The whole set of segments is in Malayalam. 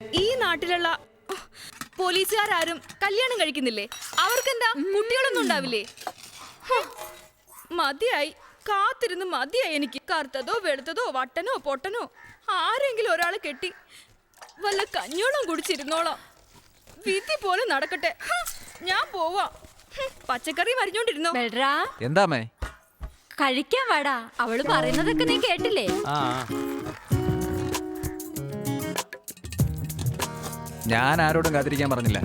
ഈ നാട്ടിലുള്ള പോലീസുകാരും കല്യാണം കഴിക്കുന്നില്ലേ? അവർക്കെന്താ? കുട്ടികളൊന്നും ഉണ്ടാവില്ലേ? മതിയായി. കാത്തിരുന്ന് മതിയായി എനിക്ക്. കറുത്തതോ വെളുത്തതോ വട്ടനോ പൊട്ടനോ ആരെങ്കിലും ഒരാളെ കെട്ടി വല്ല കഞ്ഞോളം കുടിച്ചിരുന്നോളാം. വിധി പോലെ നടക്കട്ടെ. ഞാൻ പോവാ. പച്ചക്കറി മരിഞ്ഞോണ്ടിരുന്നോ എന്താ എന്താമേ കഴിക്കാൻ വാടാ. അവൾ പറയുന്നതൊക്കെ നീ കേട്ടില്ലേ? ഞാൻ ആരോടും കാത്തിരിക്കാൻ പറഞ്ഞില്ല.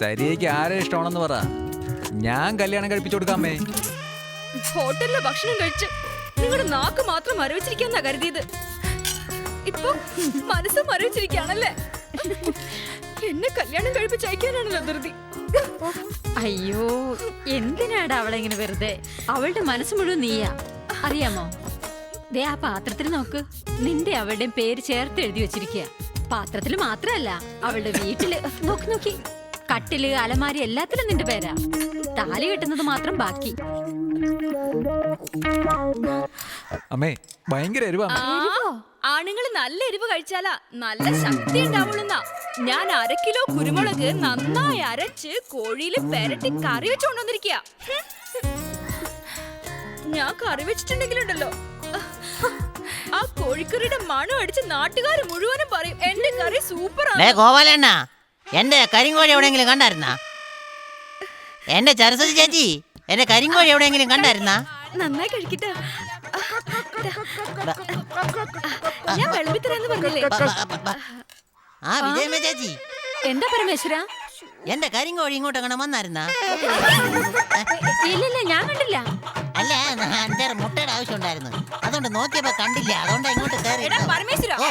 സരിയയ്ക്ക് ആരെ ഇഷ്ടമാണെന്ന് പറ. ഞാൻ കല്യാണം കഴിപ്പിച്ചു കൊടുക്കാമേ ഹോട്ടലിലെ ഭക്ഷണം കഴിച്ച് നിങ്ങളുടെ നാക്ക് മാത്രം മരവിച്ചിരിക്കാന്നാ കരുതിയത്. ഇപ്പൊ മനസ്സ് മരവിച്ചിരിക്കാണല്ലേ എന്നെ കല്യാണം കഴിപ്പിച്ചയക്കാനാണല്ലോ ധൃതി. അയ്യോ എന്തിനാടാ അവളെ ഇങ്ങനെ വെറുതെ? അവളുടെ മനസ്സ് മുഴുവൻ നീയാ. അറിയാമോ? ദേ ആ പാത്രത്തിൽ നോക്ക്. നിന്റെ അവളുടെ പേര് ചേർത്ത് എഴുതി വെച്ചിരിക്കുക പാത്രത്തിൽ മാത്രല്ല അവളുടെ വീട്ടിൽ നോക്കി നോക്കി കട്ടിൽ അലമാരി എല്ലാത്തിലും നിന്റെ പേരാ. താലി കെട്ടുന്നത് മാത്രം ബാക്കി. അമ്മേ ഭയങ്കര എരിവാ. ആണുങ്ങൾ നല്ല എരിവ് കഴിച്ചാലാ നല്ല ശക്തി ഉണ്ടാവുള്ളൂന്നാ. ഞാൻ അര കിലോ കുരുമുളക് നന്നായി അരച്ച് കോഴിയിൽ പെരട്ടി കറി വെച്ചുകൊണ്ടുവന്നിരിക്കുക ഞാൻ കറി വെച്ചിട്ടുണ്ടെങ്കിലുണ്ടല്ലോ. ആ കോഴിക്കറിയുടെ മണം അടിച്ച് നാട്ടുകാർ മുഴുവനും പറയും എന്റെ കറി സൂപ്പറാണ്. ഡേ ഗോപാലണ്ണ എന്റെ കരിങ്കോഴി എവിടെയെങ്കിലും കണ്ടായിരുന്നാ? എന്റെ ചരസതി ചേച്ചി എന്റെ കരിങ്കോഴി എവിടെയെങ്കിലും കണ്ടായിരുന്നാ? നന്നായി കഴിക്കട്ടെ. ഞാൻ വെള്ളമിത്തരാന്ന് പറഞ്ഞില്ലേ? ബ- ബ- ബ- ബ- ആ വിജയമ്മ ചേച്ചി. എന്താ പരമേശ്വര? എന്റെ കരിങ്കോഴി ഇങ്ങോട്ട് അങ്ങനെ വന്നായിരുന്നാ? ഇല്ലില്ല ഞാൻ കണ്ടില്ല. അല്ല എന്റെ മുട്ടയുടെ ആവശ്യം ഉണ്ടായിരുന്നു. നോക്കിയപ്പോ കണ്ടില്ല. അതുകൊണ്ട് ഇങ്ങോട്ട് എടാ പരമേശ്വര ഓ.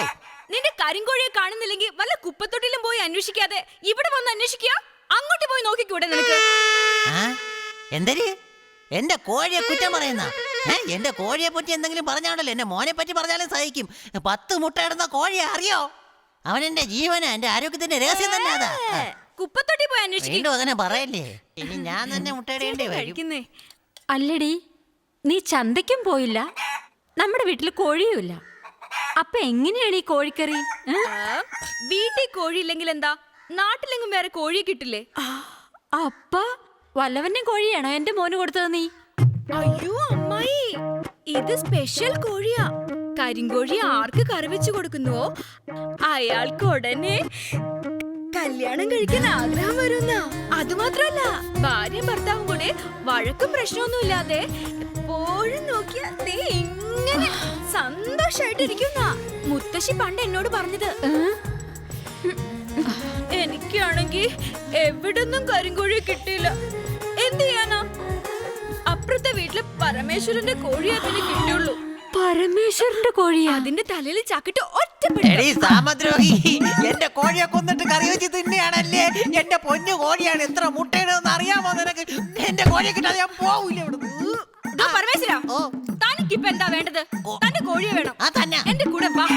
നിന്റെ കരിങ്കോഴിയെ കാണുന്നില്ലെങ്കിൽ വല്ല കുപ്പത്തൊട്ടിലും പോയി അന്വേഷിക്കാതെ ഇവിടെ വന്ന് അന്വേഷിക്കുക? അങ്ങോട്ട് പോയി നോക്കിക്കൂടെ നിനക്ക്? ആ? എന്തര് എന്റെ കോഴിയെ കുറ്റം പറയുന്ന? എന്റെ കോഴിയെ പറ്റി എന്തെങ്കിലും പറഞ്ഞാണല്ലോ. എന്റെ മോനെ പറ്റി പറഞ്ഞാലും സഹിക്കും. പത്ത് മുട്ട ഇടുന്ന കോഴിയെ അറിയോ? അവൻ എന്റെ ജീവന എന്റെ ആരോഗ്യത്തിന്റെ രഹസ്യം തന്നെ അതാ. കുപ്പത്തൊട്ടി പോയി അന്വേഷിക്കും. വീണ്ടും അങ്ങനെ പറയല്ലേ? ഇനി ഞാൻ തന്നെ മുട്ടയിടേണ്ടി വരും. കഴിക്കുന്നേ. അല്ലടി നീ ചന്തയ്ക്കും പോയില്ല? നമ്മുടെ വീട്ടിൽ കോഴിയുമില്ല. അപ്പൊ എങ്ങനെയാണ് ഈ കോഴിക്കറി? വീട്ടിൽ കോഴി ഇല്ലെങ്കിൽ എന്താ നാട്ടിലെങ്ങും വേറെ കോഴി കിട്ടില്ലേ? അപ്പ വല്ലവന്റെ കോഴിയാണോ എന്റെ മോന് കൊടുത്തത് നീ? അയ്യോ അമ്മായി. ഇത് സ്പെഷ്യൽ കോഴിയാ. കരിങ്കോഴി ആർക്ക് കറി വെച്ച് കൊടുക്കുന്നുവോ? അയാൾക്ക് ഉടനെ കല്യാണം കഴിക്കാൻ ആഗ്രഹം വരുന്ന? അതുമാത്രല്ല ഭാര്യയും ഭർത്താവും കൂടെ വഴക്കും പ്രശ്നമൊന്നും ഇല്ലാതെ എപ്പോഴും നോക്കിയാ നീ ഇങ്ങനെ സന്തോഷായിട്ടിരിക്കുന്ന. മുത്തശ്ശി പണ്ട് എന്നോട് പറഞ്ഞത്. എനിക്കാണെങ്കി എനിക്കാണെങ്കിൽ എവിടുന്നും കരിങ്കോഴി കിട്ടിയില്ല. എന്ത് ചെയ്യാനാ? അപ്പുറത്തെ വീട്ടിലെ പരമേശ്വരന്റെ കോഴി അതിന് കിട്ടിയുള്ളൂ. പരമേശ്വരന്റെ കോഴി അതിന്റെ തലയിൽ ചാക്കിട്ട് ഒറ്റ എടീ സാമദ്രോഹി എന്റെ കോഴിയെ കൊന്നിട്ട് കറി വെച്ച് തിന്നെയാണല്ലേ എന്റെ പൊന്നു കോഴിയാണ് എത്ര മുട്ടയിടുമെന്ന് അറിയാമോ നിനക്ക്? എന്റെ കോഴിയെ കിട്ടാതെ ഞാൻ പോവില്ല ഇവിടുന്ന്. പരമേശ്വര. ഓ. തനിക്കിപ്പൊ എന്താ വേണ്ടത്? തന്റെ കോഴിയെ വേണം. ആ തന്നെ. എന്റെ കൂടെ വാ